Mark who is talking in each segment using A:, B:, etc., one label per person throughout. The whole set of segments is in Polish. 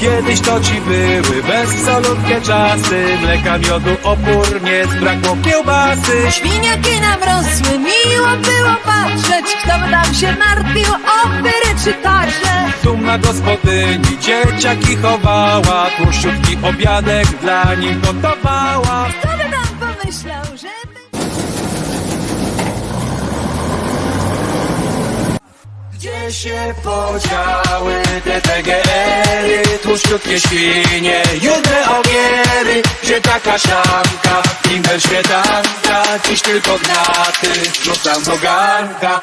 A: Kiedyś to ci były bezsolutkie czasy. Mleka, miodu, opór, nie zbrakło kiełbasy.
B: Świniaki nam rosły, miło było patrzeć. Kto by tam się martwił o wyryczy tarze?
A: Dumna gospodyni dzieciaki chowała. Tłuszczówki obiadek dla nich gotowała. Gdzie się podziały. Te PGR-y Tłuszczutkie świnie, judne ogiery Gdzie taka szamka, imbel śmietanka Dziś tylko gnaty, rzucam do garnka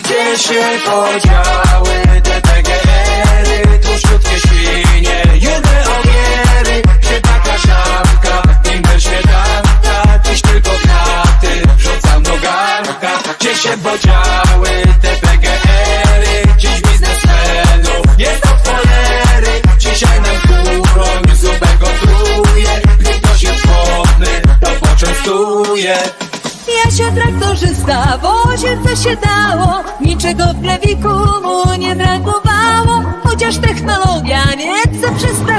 A: Gdzie się podziały podziały te PGR-y Dziś biznesmenów, nie do cholery. Dzisiaj nam kurą zubego truje Gdy ktoś jest głodny, to poczęstuje.
B: Ja się traktorzysta, wozie co się dało, niczego w plewiku mu nie brakowało. Chociaż technologia nieco przestraszała,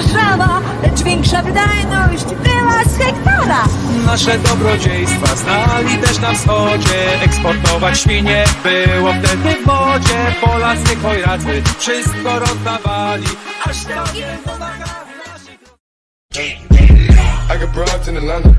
B: lecz większa wydajność była z hektara.
A: Nasze dobrodziejstwa znali też na wschodzie Eksportować świnie było wtedy w modzie Polacy, chojracy, wszystko rozdawali Aż to nie pomaga w naszych
C: I got broads in Atlanta.